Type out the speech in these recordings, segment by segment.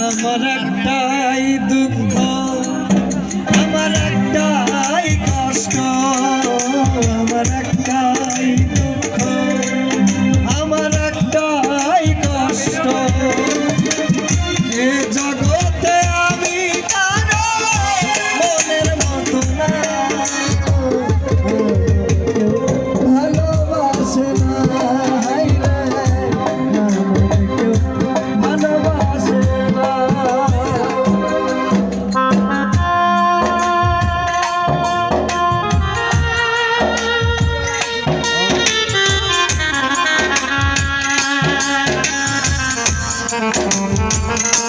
আমার একটাই দুঃখ আমার একটাই আন্ধার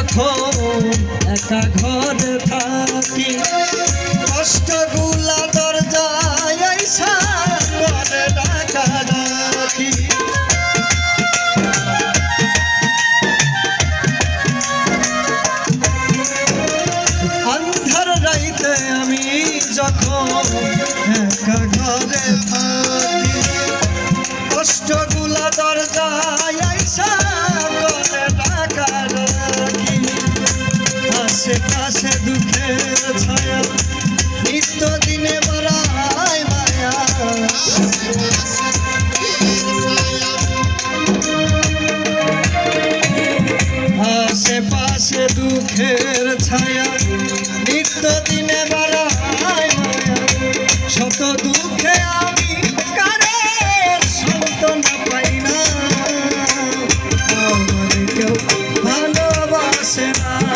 যখন একা ঘরে থাকি। কষ্টগুলা দরজায় করে ডাকা ডাকি। আন্ধার রাইতে আমি যখন একা ঘরে থাকি কষ্টগুলা আশেপাশে দুঃখের ছায়া। নিত্য দিনে বড়াই মায়া। আশেপাশে দুঃখের ছায়া। নিত্য দিনে বড়াই মায়া। শত দুঃখে আমি কারও সান্ত্বনা পাই না। আমার কেউ ভালোবাসে না।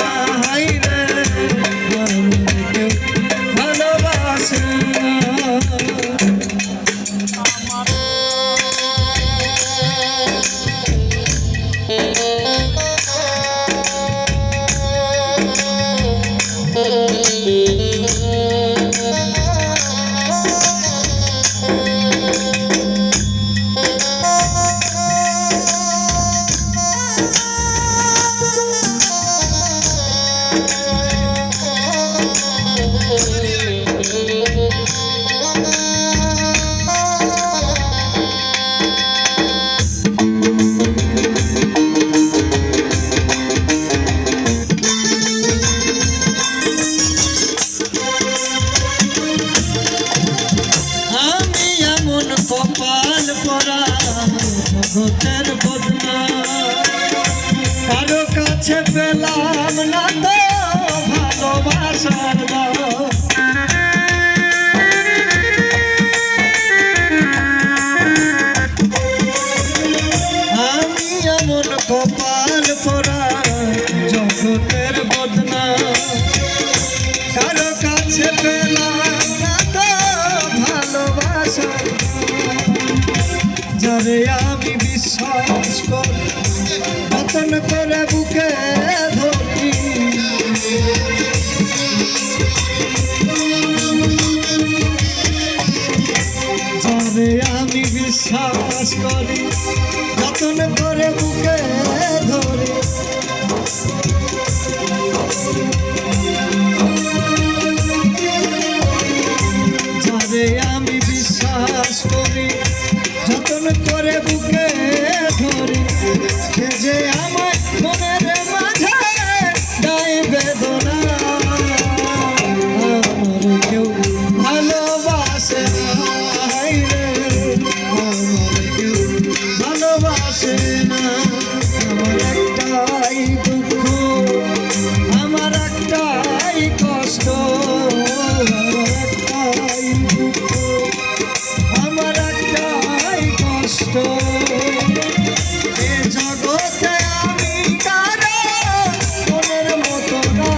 কাছে পেলাম না তো ভালোবাসার আমি এমন কপাল পরা জগতের বদনা। কারও কাছে পেলাম না তো আমি বিশ্বাস করি যতন বুকে ধরি আমি বিশ্বাস করি, যতন করে বুকে ধরি। আমি বিশ্বাস করি, যতন করে ভালোবাসে না আমার একটাই দুঃখ, আমার একটাই কষ্ট, আমার একটাই দুঃখ, আমার একটাই কষ্ট। জগতে আমি কারও মনের মতো না।